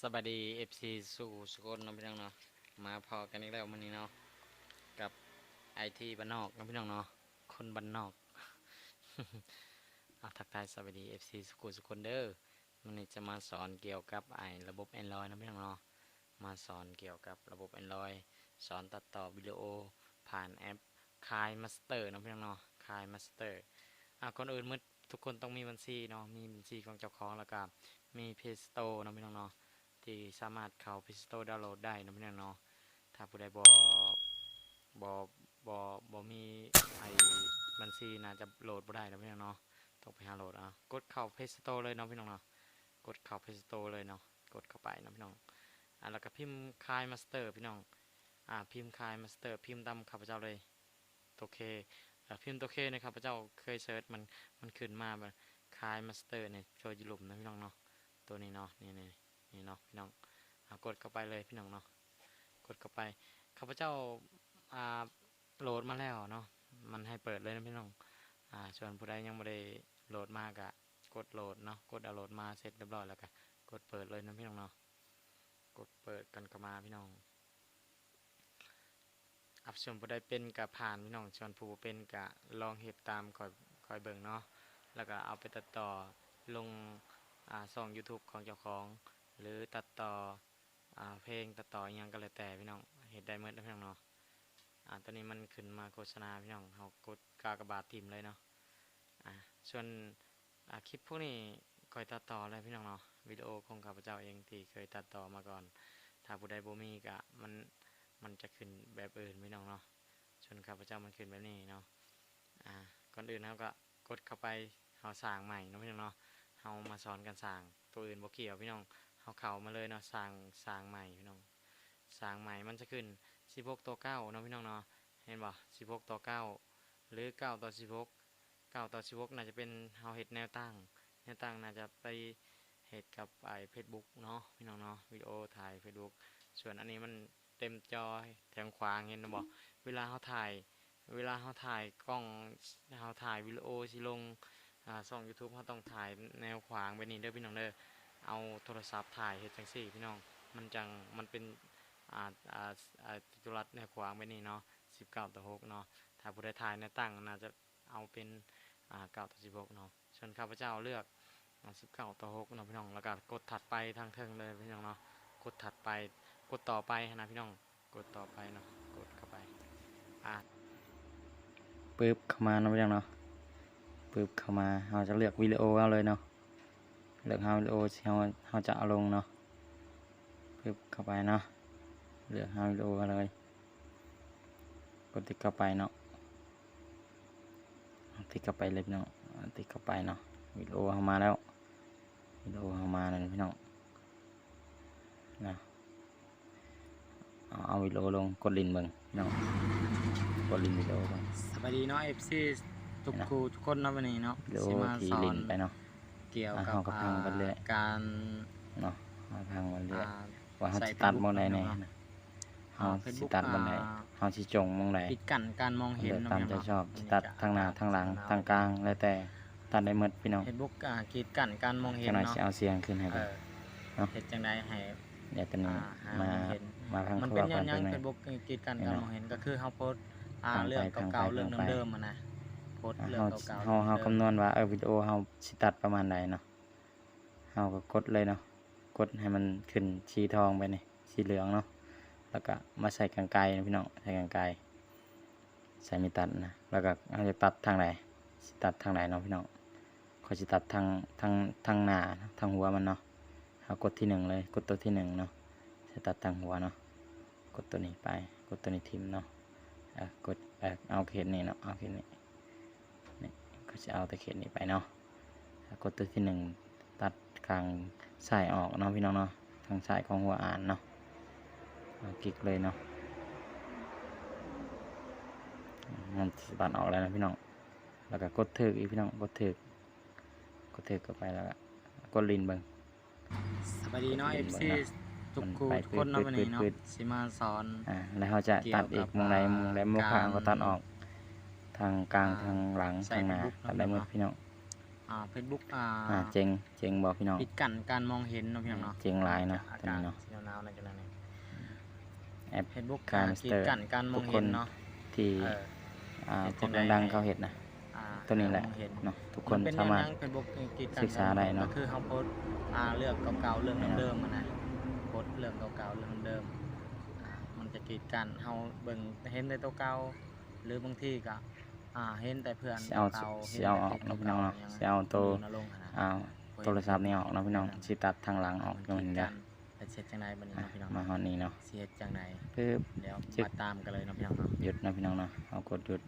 สบายดีเอฟซีสู่สกลเนาะพี่น้องเนาะมาพอกันอีกแล้ววันนี้เนาะกับไอทีบ้านนอกเนาะพี่น้องเนาะคนบ้านนอกเอาทักทายสวัสดีเอฟซีสกุลสกลเด้อวันนี้จะมาสอนเกี่ยวกับไอระบบ Android นะพี่น้องเนาะมาสอนเกี่ยวกับระบบ Android สอนตัดต่อวิดีโอผ่านแอปคายมาสเตอร์นาะพี่น้องเนาะคายมาสเตอร์อะก่อนอื่นมืดทุกคนต้องมีบัญชีเนาะมีบัญชีของเจ้าของแล้วก็มี Play Store เพี่น้องเนาะ ที่สามารถเข้า Play Store ดาวน์โหลดได้นะพี่น้องเนาะถ้าผู้ใดบ่บ่บ่บ่มีไอ้บัญชีน่าจะโหลดบ่ได้นะพี่น้องเนาะต้องไปหาโหลดอะกดเข้า Play Store เลยเนาะพี่น้องเนาะกดเข้า Play Store เลยเนาะกดเข้าไปนะพี่น้องอะแล้วก็พิมพ์คายมาสเตอร์พี่น้องอ่าพิมพ์คายมาสเตอร์พิมพ์ตามข้าพเจ้าเลยตัวเคพิมพ์ตัวเคในข้าพระเจ้าเคยเซิร์ชมันมันขึ้นมาแบบคายมาสเตอร์เนี่ยโชว์ยุลุมนะพี่น้องเนาะตัวนี้เนาะนี่นี่ นี่เนาะพี่น้องกดเข้าไปเลยพี่น้องเนาะกดเข้าไปข้าพเจ้าโหลดมาแล้วเนาะมันให้เปิดเลยนะพี่น้องอ่าส่วนผู้ใดยังไม่ได้โหลดมากะกดโหลดเนาะกดดาวน์โหลดมาเสร็จเรียบร้อยแล้วก็กดเปิดเลยนะพี่น้องเนาะกดเปิดกันเข้ามาพี่น้องอับส่วนผู้ใดเป็นกะผ่านพี่น้องส่วนผู้เป็นกะลองเฮ็ดตามคอยคอยเบิ่งเนาะแล้วก็เอาไปตัดต่อลงอ่าช่อง YouTube ของเจ้าของ หรือตัดต่ออเพลงตัดต่ออยังก็แล้วแต่พี่น้องเห็นได้เมื่อนะพี่น้องเนาะอ่าตอนนี้มันขึ้นมาโฆษณาพี่น้องเขากดกากระบาททิมเลยเนาะอ่าส่วนคลิปพวกนี้คอยตัดต่อเลยพี่น้องเนาะวิดีโอของข้าพเจ้าเองที่เคยตัดต่อมาก่อน ถ้าผู้ใดบ่มีก็มันมันจะขึ้นแบบอื่นพี่น้องเนาะส่วนข้าพเจ้ามันขึ้นแบบนี้เนาะอ่าก่อนอื่นเราก็กดเข้าไปเขาสร้างใหม่เนาะพี่น้องเนาะเฮามาสอนกันสร้างตัวอื่นบ่เกี่ยวพี่น้อง เฮาเข้ามาเลยเนาะสร้างสร้างใหม่พี่น้องสร้างใหม่มันจะขึ้น16ต่อ9เนาะพี่น้องเนาะเห็นบ่16ต่อ9หรือ9ต่อ16 9ต่อ16น่าจะเป็นเฮาเฮ็ดแนวตั้งแนวตั้งน่าจะไปเฮ็ดกับไอ้ Facebook เนาะพี่น้องเนาะวิดีโอถ่าย Facebook ส่วนอันนี้มันเต็มจอทางขวางเห็นบ่เวลาเฮาถ่าย เวลาเฮาถ่ายกล้องเฮาถ่ายวิดีโอสิลงอ่าช่อง YouTube เขาต้องถ่ายแนวขวางไปนี่เด้อพี่น้องเด้อ เอาโทรศัพท์ถ่ายเฮ็ดจังซี่พี่น้อง มันจังมันเป็นอ่าอ่าอ่าจุลัดแนขวางไปนี่เนาะ19ต่อ6เนาะถ้าผู้ใดถ่ายแนตั้งน่าจะเอาเป็นอ่า9ต่อ16เนาะส่วนข้าพเจ้าเลือกอ่า19ต่อ6เนาะพี่น้องแล้วก็กดถัดไปทางเทิงเลยพี่น้องเนาะกดถัดไปกดต่อไปนะพี่น้องกดต่อไปเนาะกดเข้าไปอ่าปึ๊บเข้ามาเนาะพี่น้องเนาะปึ๊บเข้ามาเราจะเลือกวิดีโอเอาเลยเนาะ เลือกหาวิดีโอที่เราเราจะเอาลงเนาะปึ๊บเข้าไปเนาะเลือกหาวิดีโอเอาเลย กดติ๊กเข้าไปเนาะเอาติ๊กเข้าไปเลยพี่น้องเอาติ๊กเข้าไปเนาะวิดีโอเข้ามาแล้ววิดีโอเข้ามาแล้วพี่น้องนะเอาเอาวิดีโอลงกดลินค์เบิ่งพี่น้องกดลินค์วิดีโอเบิ่งสวัสดีเนาะ FC ทุกเห็นนะครูทุกคนเนาะวันนี้เนาะวิดีโอสิมาที่สอลินนค์ไปเนาะ เกี่ยวอะกับเขาก็พังไปเรื่อยอ่าการเนาะมาพังวันเรื่อยอ่า ว่าเขาใส่สิตัด Facebook มองใดแน่เนาะนะเขาอ่าสิ Facebook ตัดมองใดอ่าเขาสิจงมองใดปิดกั้นการมองเห็นเลือกเนาะตามใจแเนาะชอบอัสินนี้ตัดก็ทางหน้าทางหลังทางกลางแล้วแต่ตัดได้หมดพี่น้องเฟซบุ๊กอ่ากีดกั้นการมองเห็นจังหน่อยเนาะสิเอาเสียงขึ้นให้เอเบิ่ง อเนาะเฮ็ดจังไดให้เดี๋ยวตอนนี้อ่าหามาเห็นมาพังมันครัเป็วนก่ยัอนงยัเพิ่งนหน่อยเฟซบุ๊กกีดกั้นเห็นการเนาะมองเห็นก็คือเฮาโพสต์อ่าทางไปเรื่องทางไปเก่าๆเรื่องทางไปเดิมๆอะนะโพส ต์เรื่อเฮางเก่าๆเฮาเฮาเดิมคำนวณว่าเออวิดีโอเฮาสิตัดประมาณใดเนาะเฮาก็กดเลยเนาะกดให้มันขึ้นสีทองไปนี่สีเหลืองเนาะแล้วก็มาใส่กางไกรนะพี่น้องใส่กางไกรใส่มีตัดนะแล้วก็เฮาจะตัดทางไหนสิตัดทางไหนเนาะพี่น้องขอยสิตัดทางทางทางหน้าทางหัวมันเนาะเฮากดที่หนึ่งเลยกดตัวที่หนึ่งเนาะจะตัดทางหัวเนาะกดตัวนี้ไปกดตัวนี้ทิมเนาะอะกดเอ่อเอาเขตนี้เนาะเอาเขตนี้นี่ ก็จะเอาแต่เขตนี้ไปเนาะอะกดตัวที่หนึ่งตัดกลางซ้ายออกเนาะพี่น้องเนาะทางซ้ายของหัวอ่านเนาะเอาคลิกเลยเนาะมันสิบัดออกแล้วนะพี่น้องแล้วก็กดถึกอีกพี่น้องกดถึกกดถึกเข้าไปแล้วก็กดลินเบิ่งสวัสดีเนาะเห็นบ่ FC เนาะทุกครูมันไปทุกคนเนาะวันนี้เนาะปืดสิมาสอนอ่าแล้วเขาจะตัดอีกมองใดมองใดมองข้างก็ตัดออก ทางกลางอ่าทางหลังใส่ทางหน้า Facebook ตัดได้หมดเนาะพี่น้องอ่า Facebook อ่าอ่าเจ๋งเจ๋งบ่พี่น้องปิดกั้นการมองเห็นเนาะพี่น้องเนาะเจ๋งหลายเนาะอาตัวกาศนี้เนาะสีหนาวๆในกันนั้นแอปเฟซบุ๊กการอ่ากีดกั้นการมองทุกคเห็นนเนาะที่เอออ่าเฮ็ดพวกจังใดดังให้ๆเขาเฮ็ดนะอ่าตัวนี้แหละการมองเห็นเนาะทุกคนเป็นสามารถเฟซบุ๊กกีดกั้นศึกษาได้เนาะก็คือเขาโพสต์อ่าเรื่องเก่าๆเรื่องเดิมๆอะนะโพสต์เรื่องเก่าๆเรื่องเดิมๆอ่ามันจะกีดกันเฮาเบิ่งเห็นแต่ตัวเก่าหรือบางทีก็ อ่าเห็นแต่เพื่อนสิเอาเก่าๆสิเอาออกเนาะพี่น้องเนาะสิเอาตัวนลงค์อะนะอ่าโทรศัพท์นี่ออกเนาะพี่น้องสิตัดทางหลังออกมันก็กีมันดได้กันแต่เสร็จจังไดบัดนี้อะเนาะพี่น้องมาฮอดนี้เนาะเสียจังไดปึ๊บเดี๋ยวจึ๊กมาตามกันเลยเนาะพี่น้องเนาะหยุดเนาะพี่น้องเนาะเอากดหยุด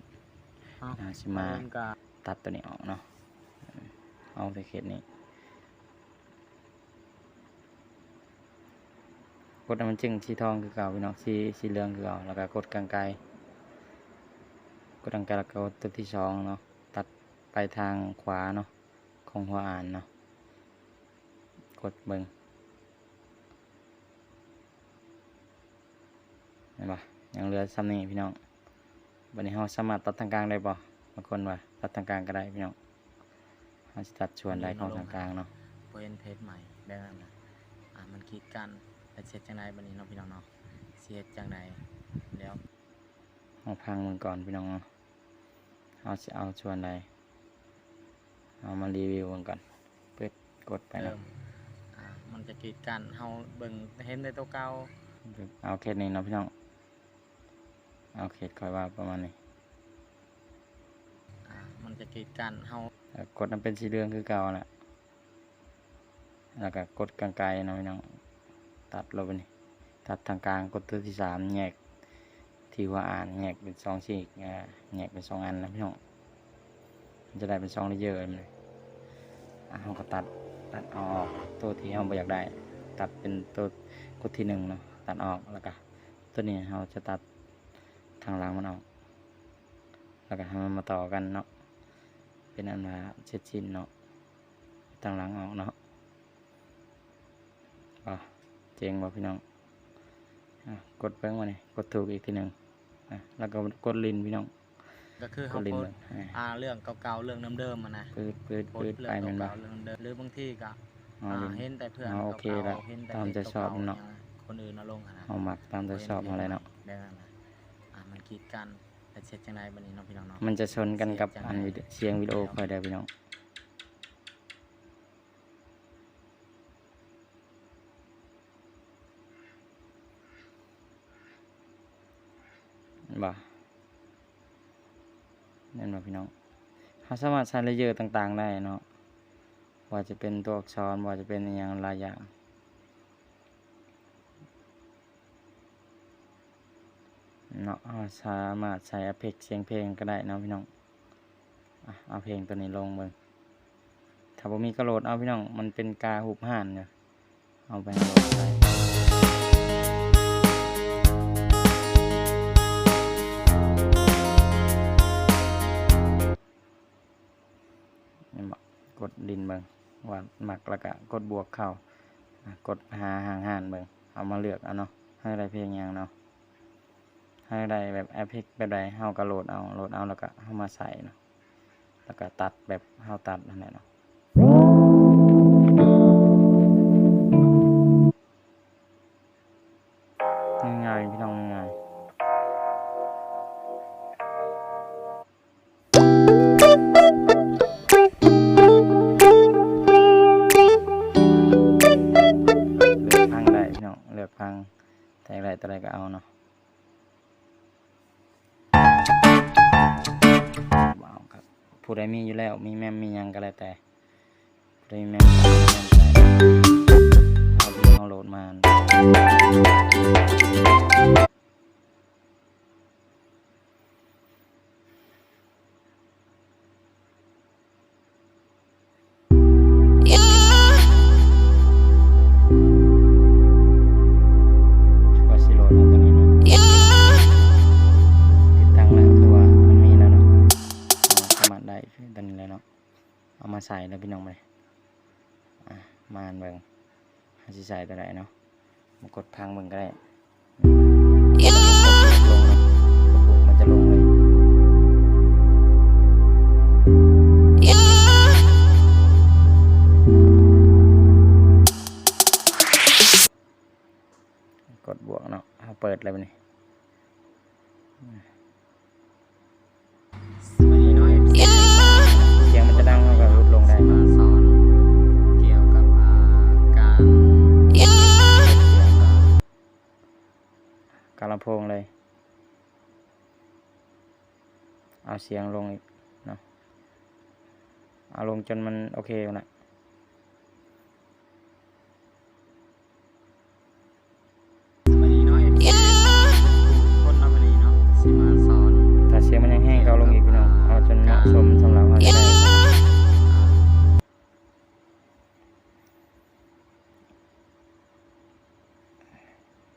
เอ้าอ่าสิมาเริ่ก็ตัดตัวนี้ออกเนาะเอาแต่เขตนี้กดให้มันจึงสีทองคือเก่าพี่น้องสีสีเหลืองคือเก่าแล้วก็กดกลางไกลก ดกลางไกลแล้วก็กดตัวที่สองเนาะตัดไปทางขวาเนาะของหัวอ่านเนาะกดเบิงเห็นปะยังเหลือซ้ำนี่พี่น้องวันนี้เราสามารถตัดทางกลางได้ปะบางคนว่าตัดทางกลางก็ได้พี่น้องเราจะตัดส่วนใดของทางกลางเนาะโพสต์เพจใหม่แบบนั้นนะอ่ามันกีดกันแต่เสร็จจังไดบัดนี้เนาะพี่น้องเนาะเสียจังไดเดี๋ยวเอาพังมันก่อนพี่น้องเนาะ เอาจะเอาส่วนใดเอามารีวิวมันก่อนเปิดกดไปเริ่เนาะมอ่ามันจะกีดกันเฮาเบิ่งเห็นแต่ตัวเก่าเอาเคสนี้เนาะพี่น้องเอาเคสคอยว่าประมาณนี้อ่ามันจะกีดกันเฮาแล้วกดมันเป็นสีเหลืองคือเก่าแหละแล้วก็กดกลางไกลเนาะพี่น้องตัดลงไปนี่ตัดทางกลางกดตัวที่สามแยก ที่ว่าอ่านแยกเป็นสองฉีกแยกเป็นสองอันนะพี่น้องมันจะได้เป็นสองเลเยอร์เลยเราก็ตัดตัดออกตัวที่เราไม่อยากได้ ตัดเป็นตัวกดที่หนึ่งเนาะตัดออกแล้วก็ตัวนี้เราจะตัดทางหลังมันออก แล้วก็ให้มันมาต่อกันเนาะเป็นอันว่าเช็ดชิ้นเนาะทางหลังออกเนาะอะเจ๋งบ่พี่น้องอะกดเพิ่งมาเนี่ยกดถูกอีกทีหนึ่ง อะแล้วก็กดลินพี่น้อง ก็คือก็เฮาลิ้นโพสเลยต์อ่าอ่าเรื่องเก่าๆเรื่องเดิมๆอะนะปืดปืดโพสปืดต์เรื่ไปองแมันบ่เก่าๆเรื่องเดิมหรือบางทีก็เอาอ่าลิ้นเห็นแต่เพื่อนเอาโอเคก่าละๆเห็นแต่ตามใจคลิปชอบก่าๆเนาะย่งคนอื่นเอาลงอะนะเอาหมักตามใจชอบอะไรเนาะแบบนั้นนะอ่ามันกีดกันแต่เสร็จจังไดบัดนี้เนาะพี่น้องเนาะ มันจะชนกันกับอันวิดีเสียงวิดีโอคอยได้พี่น้อง เนบ่นั่นบ่พี่น้องเขาสามารถใช้เลเยอร์ต่าง ๆ ได้เนาะว่าจะเป็นตัวอักษรว่าจะเป็นอย่างหลายอย่างเนาะสามารถใช้เอเฟกเสียงเพลงก็ได้นะพี่น้องเอาเพลงตัวนี้ลงเบิ่งถ้าบ่มีก็โหลดเอาพี่น้อง มันเป็นกาหุบห่านเนี่ยเอาไปโหลดได้ ดินเบิงว่าหมักแล้วก็กดบวกเข้ากดหาห่างห่านเบิงเอามาเลือกเอาเนาะให้ได้เพียงอย่างเนาะให้ได้แบบแอปพลิกแบบใดเฮาก็โหลดเอาโหลดเอาแล้วก็เฮามาใส่เนาะแล้วก็ตัดแบบเฮาตัดนั่นแหละเนาะ น้องเลือกพังแต่อะไรแต่อะไรก็เอาเนาะว้าวครับผู้ใดมีอยู่แล้วมีแม่มียังก็แล้วแต่ผู้ใดมีแมมก็เอาแมมใส่เอาที่เอาโหลดมาาใส่แล้วพี่น้องเลมาอันเบิ่งหาสิใส่ตัวไหนเนาะมากดพังเบิงก็ได้มันจะลงเลยกดบวกเนาะเปิดเลยไปนี่ เอาเสียงลงอีกเนาะเอาลงจนมันโอเคแล้วนะสวัสดีน้อยคนเราวันนี้เนาะสิมาสอนถ้าเสียงมันยังแห้งก็เอาลงอีกพี่น้องเอาจนเหมาะสมสำหรับเราจะได้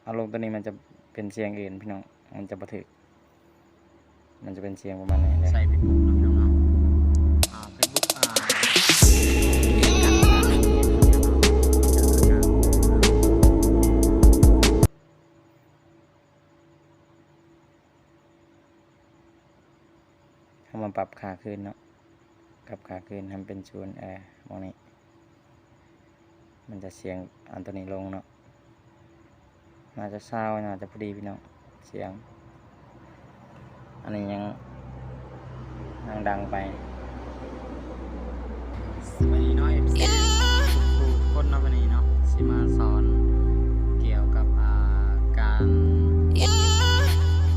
เอาลงตัวนี้มันจะเป็นเสียงอื่นพี่น้องมันจะบันทึก มันจะเป็นเสียงประมาณนี้เลยใส่เป็นบุ๊กนะพี่น้องเนาะอ่าเป็นบุ๊กอ่าเข้ามาปรับขาขึ้นเนาะปรับขาขึ้นทำเป็นชูนแอร์มองนี้ มันจะเสียงอันตัวนี้ลงเนาะน่าจะเศร้าน่าจะพอดีพี่น้องเสียง อันนี้ยังยังดังไปสวัสดีน้อยทุกคนเนาะวันนี้เนาะสิมาสอนเกี่ยวกับอ่าการ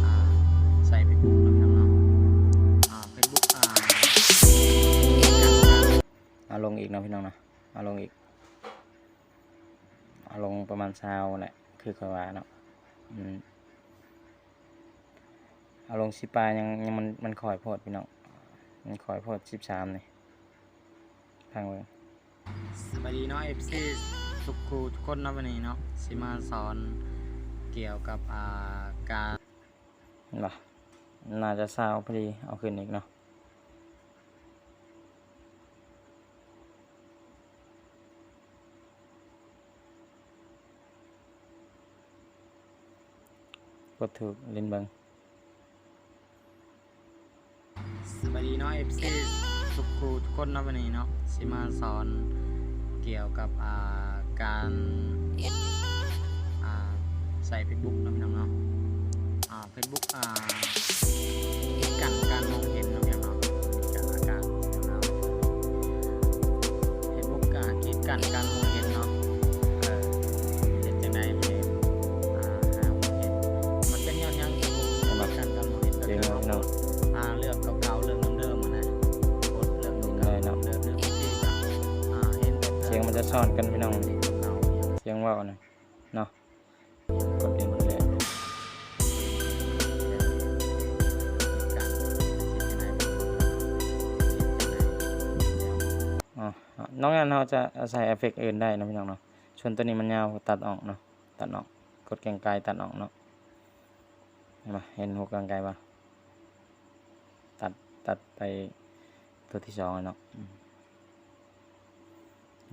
อ่าใส่เป็นบุ๊กเนาะพี่น้องเนาะอ่าเป็นบุ๊กอ่าเอาลงอีกเนาะพี่น้องเนาะเอาลงอีกเอาลงประมาณเช้าแหละคือคอยว่าเนาะอืม เอาลงสิปลายยังยังมันมันคอยโพดพี่น้องมันคอยโพดสิบสามนี่พังเลยสวัสดีเนาะ FC ทุกครูทุกคนเนาะวันนี้เนาะสิมาสอนเกี่ยวกับอ่าการเห็นปะน่าจะเศร้าพอดีเอาขึ้นอีกเนาะกดถูกลินเบิง สวัสดีเนาะ FC ทุกครูทุกคนนะวันนี้เนาะสิมาสอนเกี่ยวกับอ่าการอ่าใส่ Facebook เนะพี่น้องเนาะอ่า Facebook อ่ากันการมองเห็นเนาะพี่น้องเนาะจากอาการเนาะ Facebook อ่ากีดกันการมอง ซ่อนกันพี่น้องเก่าๆอย่างเสียงว่าวนะเนาะกดเองเลยการเป็นยังไงบ้างอ๋อนองงานเราจะใส่เอฟเฟกต์อื่นได้นะพี่น้องเนาะชนตัวนี้มันยาวตัดออกเนาะตัดออกกดแกงไกลตัดออกเนาะเห็นปะเห็นหัวแกงไกลปะตัดตัดไปตัวที่สองเนาะ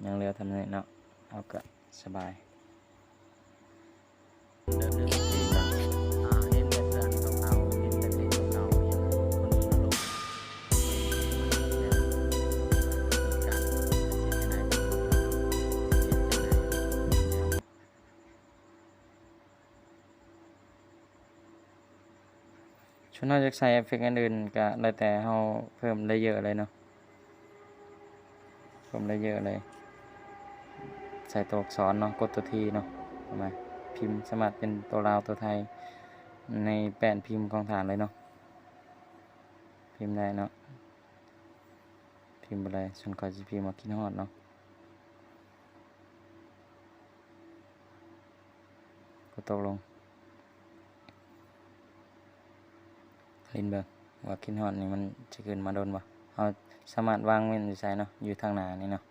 ยังเหลือทำนี้เนาะเอาก็สบายเดิมๆที่แบบอ่าเห็นแบบเรื่องเก่าๆเห็นแบบเพลงเก่าๆอย่างคนนี้นะลูกการเป็นยังไงบ้างเป็นยังไงช่วงนอกจากใส่เอฟเฟกต์อันอื่นก็แล้วแต่เราเพิ่มได้เยอะเลยเนาะเพิ่มได้เยอะเลย ใส่ตัวอักษรเนาะกดตัวทีเนาะทำไมพิมพ์สมัครเป็นตัวลาวตัวไทย ในแป้นพิมพ์ของฐานเลยเนาะพิมพ์ได้เนาะพิมพ์ไปเลยส่วนคอจะพิมพ์มาคิดฮอดเนาะกดตกลงลินเบิงว่าคิดฮอดนี่มันจะขึ้นมาโดนบ่เอาสามารวางเว้นอยู่ใส่เนาะอยู่ทางหน้านี่เนาะ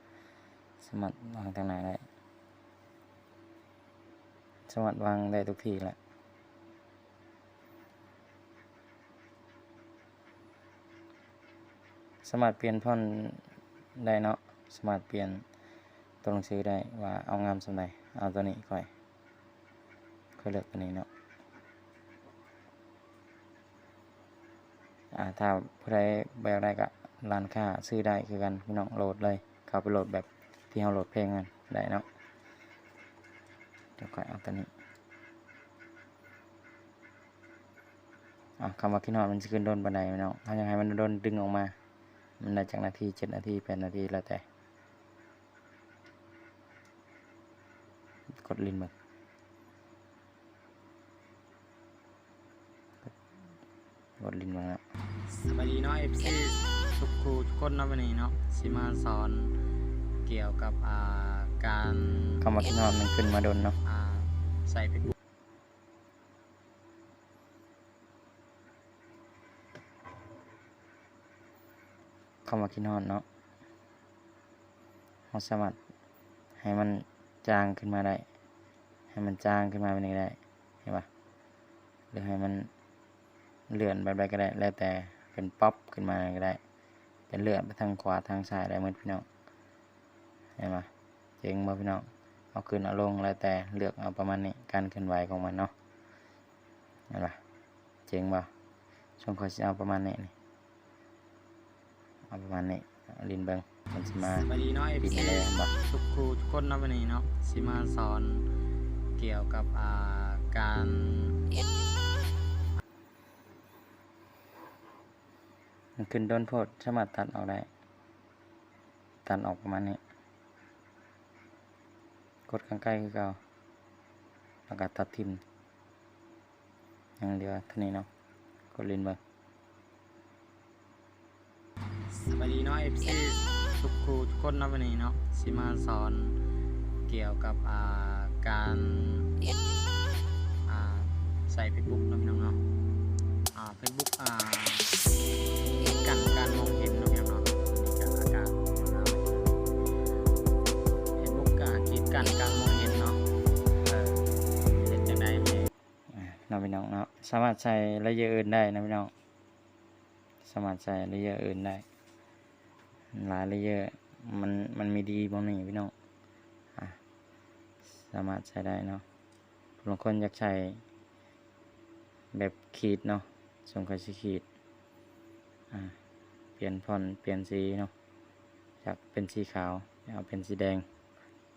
สามารวางทางไหนได้ สามารวางได้ทุกที่แหละสามารถเปลี่ยนฟอนได้เนาะสามารถเปลี่ยนตัวหนังสือได้ว่าเอางามสำใดเอาตัวนี้ค่อยค่อยเลือกตัวนี้เนาะอ่าถ้าผู้ใดแบบได้ก็ร้านค้าซื้อได้คือกันพี่น้องโหลดเลย เข้าไปโหลดแบบที่เราโหลดเพลงกันได้เนาะ เดี๋ยวค่อยเอาตัวนี้อะคำว่าคิดฮอดมันจะขึ้นโดนปันใดพี่น้องเขาอยากให้มันโดนดึงออกมา มันได้จากนาทีเจ็ดนาทีแปดนาทีแล้วแต่ กดลินเบิกกดลินเบิกแล้วสวัสดีเนาะ FC ทุกครูทุกคนเนาะวันนี้เนาะสิมาสอนเกี่ยวกับอ่า การคำว่าคิดฮอดมันขึ้นมาโดนเนาะอ่าใส่เป็นคำว่าคิดฮอดเนาะเราสามารถให้มันจางขึ้นมาได้ ให้มันจางขึ้นมาเป็นยังไงได้เห็นปะหรือให้มันเลื่อนแบบใดก็ได้ แล้วแต่เป็นป๊อปขึ้นมาก็ได้เป็นเลื่อนไปทางขวาทางซ้ายได้เหมือนพี่น้องเห็นปะ เจ๋งบ่พี่น้องเอาขึ้นเอาลงแล้วแต่เลือกเอาประมาณนี้การเคลื่อนไหวของมันเนาะเห็นปะเจ๋งบ่ช่วงคอยสิเอาประมาณนี้นี่เอาประมาณนี้เอาลินเบิงมันสิมาสวัสดีเนาะปิด FC เลยบ่ทุกครูทุกคนเนาะวันนี้เนาะสิมาสอนเกี่ยวกับอ่าการมันขึ้นโดนโพดสามารถตัดออกได้ ตัดออกประมาณนี้ กดข้างใกล้คือเก่าแล้วก็ตัดทิมย่างเดียวเท่านี้เนาะกดลินเบิงสวัสดีเนาะ FC ทุกครูทุกคนเนาะวันนี้เนาะสิมาสอนเกี่ยวกับอ่าการอ่าใส่ Facebook เนาะพี่น้องเนาะอ่า Facebook อ่า กันการมองเห็นเนาะเห็นจังไดแม่อ่าเนาะพี่น้องเนาะสามารถใส่ระยะอื่นได้นะพี่น้องสามารถใส่ระยะอื่นได้หลายระยะมันมันมีดีบ้างนี่พี่น้องอะสามารถใช้ได้เนาะบางคนอยากใช้แบบขีดเนาะสงคอยสีขีดอ่าเปลี่ยนฟอนเปลี่ยนสีเนาะจากเป็นสีขาวเอาเป็นสีแดง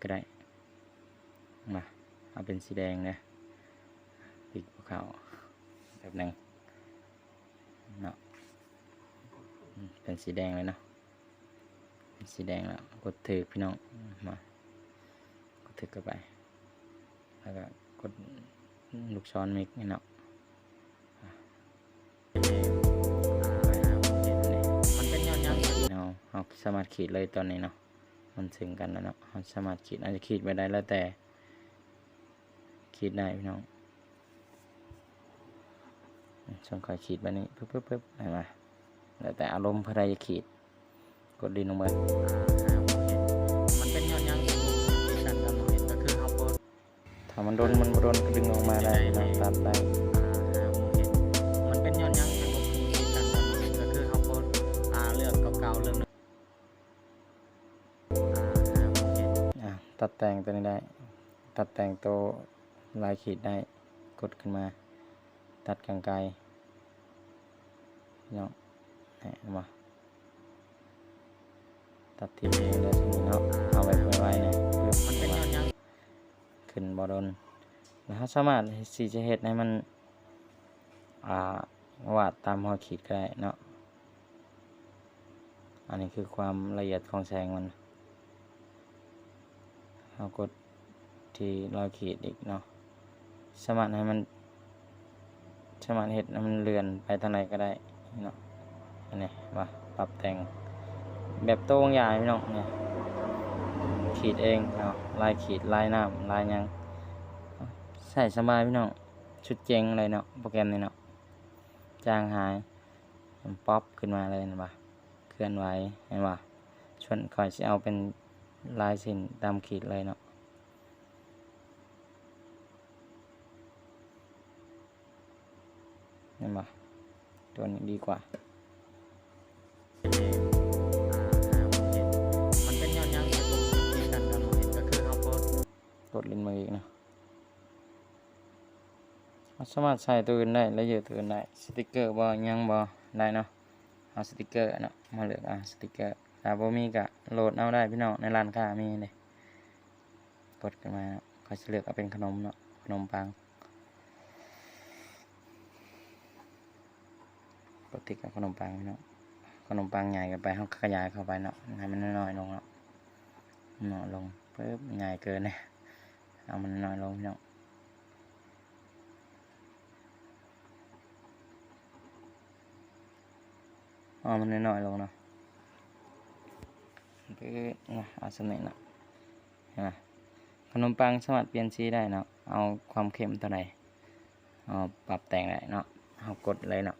ก็ได้ มาเอาเป็นสีแดงนะปีกภูเขาแบบหนึ่งเนาะเป็นสีแดงเลยเนาะเป็นสีแดงแล้วกดถือพี่น้องมากดถือเข้าไปแล้วก็กดลูกช้อนมิกนี่เนาะอะไปหาผมเห็นเลยมันเนย้อนยังเนาะเราสามารถขีดเลยตอนนี้เนาะมันถึงกันแล้วเนาะเราสามารถขีดอาจจะขีดไปได้แล้วแต่ ขีดได้พี่น้องช่องคอยขีดแบบนี้ปึ๊บปึ๊บปึ๊บเห็นไหมแล้วแต่อารมณ์พระใดจะขีด กดดินลงไปมันเป็นยอนยังที่กันกับมองเห็นก็คือเขาโพสถ้ามันโดนมันโดนก็ดึงออกมาได้น้องตัดได้มันเป็นยอนยังที่กันกับเห็นก็คือเขาโพสเรื่องเก่าๆเรื่องตัดแต่งตัวนี้ได้ ตัดแต่งตัว ลายขีดได้กดขึ้นมา ตัดกลางไกลพี่น้องนี่เห็นบ่ตัดทีเองเลยทีนี้เนาะเอาไว้ไว้ๆเนี่ยคือมันเป็นย้อนยังขึ้นบอดนแล้วถ้าสามารถสีจะเห็ดให้มันอ่าวาดตามหอขีดก็ได้เนาะอันนี้คือความละเอียดของแสงมันเรากดที่รอยขีดอีกเนาะ สามารถให้มันสามารถเห็ดมันเลื่อนไปทางไหนก็ได้เนาะอันนี้ว่าปรับแต่งแบบโต้งใหญ่พี่น้องเนี่ยขีดเองเนาะลายขีดลายน้ำลายยังใส่สบายพี่น้องชุดเจงเลยเนาะโปรแกรมนี้เนาะจางหายป๊อปขึ้นมาเลยเห็นปะเคลื่อนไหวเห็นปะชวนคอยจะเอาเป็นลายสินตามขีดเลยเนาะ ห็นปะตัวนี้ดีกว่ามันเป็นย้อนยังที่กันกับมองเห็นก็คือเขาโพสกดลิ้นมืออีกเนาะเราสามารถใส่ตัวอื่นได้และเยอะตัวอื่นได้สติกเกอร์บอยังบอได้เนาะเอาสติกเกอร์เนาะมาเลือกอะสติกเกอร์ถ้าบ่มีก็โหลดเอาได้พี่น้องในร้านค้ามีเลยกดกันมาเนาะเขาจะเลือกเอาเป็นขนมเนาะขนมปัง กติกับขนมปังพี่น้องขนมปังใหญ่กันไปเขาขยายเข้าไปเนาะให้มันน้อยลงเนาะเนาะลงปึ๊บใหญ่เกินนะเอามันน้อยลงพี่น้องเอามันน้อยลงเนาะปึ๊บนะเอาสำเร็จเนาะเห็นไหมขนมปังสามารถเปลี่ยนสีได้เนาะเอาความเค็มเท่าไหร่เอาปรับแต่งได้เนาะเอากดเลยเนาะ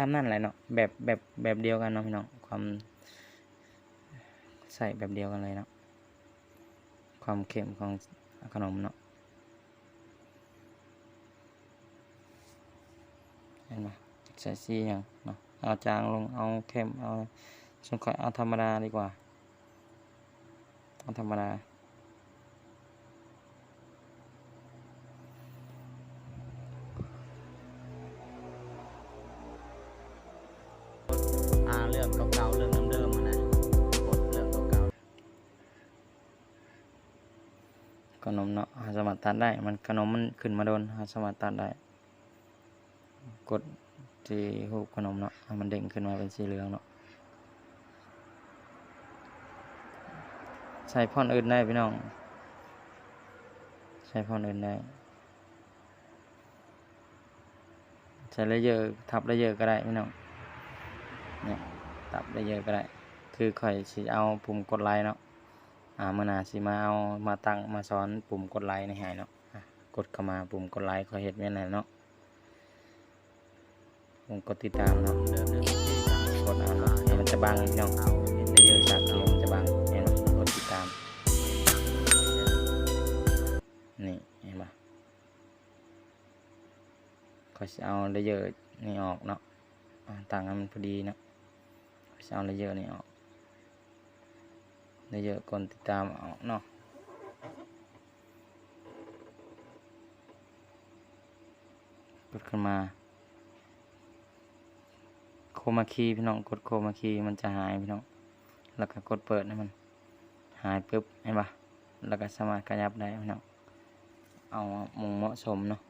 ตามนั่นแหละเนาะแบบแบบแบบเดียวกันเนาะพี่น้องความใส่แบบเดียวกันเลยเนาะความเค็มของขนมเนาะเห็นไหมใส่ซีอย่างเนาะเอาจางลงเอาเค็มเอาส่วนค่อยเอาธรรมดาดีกว่าเอาธรรมดา รื่องเก่าๆ เรื่องเดิมๆนะกดเรื่องเก่าขนมเนาะหาสามารตัดได้ มันขนมมันขึ้นมาโดนหาสามารตัดได้ กดที่หูขนมเนาะ มันเด้งขึ้นมาเป็นสีเหลืองเนาะ ใส่พ่อนอื่นได้พี่น้อง ใส่พ่อนอื่นได้ใส่เลเยอร์ทับเลเยอร์ก็ได้พี่น้อง ทับเลเยอร์ก็ได้ คือข่อยสิเอาปุ่มกดไลค์เนาะ อ่ามื่อหนาสิมาเอามาตั้งมาสอนปุ่มกดไลค์ในหายเนาะกดเข้ามาปุ่มกดไลค์ขอเห็ดไว้ไหนเนาะปุ่มกดติดตามเนาะๆเดิมๆที่ามกดเอาเนาะมันจะบังพี่น้องเอาเห็นได้เยอะจากเดียวมันจะบังเนไหมกดติดตาม นี่เห็นปะขอยจะเอาได้เยอะนี่ออกเนาะอ่าตั้งให้มันพอดีเนาะ จะเอาได้เยอะนี่ออกได้เยอะกดติดตามออกเนาะกดขึ้นมา โคมาคีพี่น้องกดโคมาคีมันจะหายพี่น้อง แล้วก็กดเปิดให้มัน หายปุ๊บเห็นปะแล้วก็สามารถขยับได้พี่น้อง เอามุมเหมาะสมเนาะ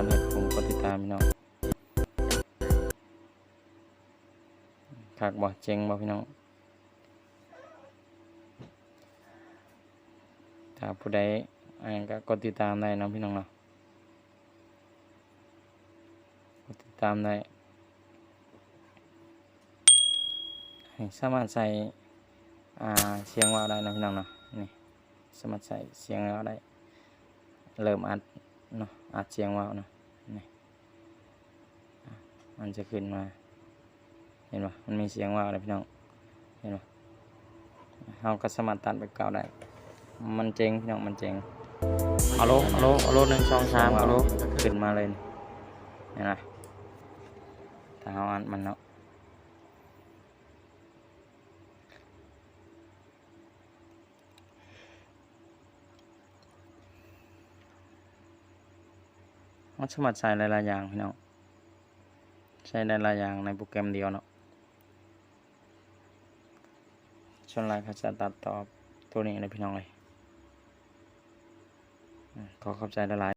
าจจะสอนให้ผมกดติดตามพี่น้องคักบ่เจ๋งบ่พี่น้องถ้าผู้ใดอันก็กดติดตามได้นะพี่น้องเนาะกดติดตามได้สามารถใส่เสียงว่าได้นะพี่น้องเนาะนี่สามารถใส่เสียงว่าได้เริ่มอัด เนาะอัดเสียงว่าวเนาะนี่อะมันจะขึ้นมา เห็นปะมันมีเสียงว่าวเลยพี่น้อง เห็นปะเราก็สามารถตัดไปเก่าได้ มันเจ๋งพี่น้องมันเจ๋งเอาโลเอาโลเอาโลหนึ่งสองสามเอาโลขึ้นมาเลยนี่เห็นไหมถ้าเราอัดมันเนาะ มันสามารถใช้หลายๆอย่างพี่น้องใช้หลายๆอย่างในโปรแกรมเดียวเนาะชนหลายเขาจะตัดต่อตัวนี้เลยพี่น้องเลยขอเข้าใจหลาย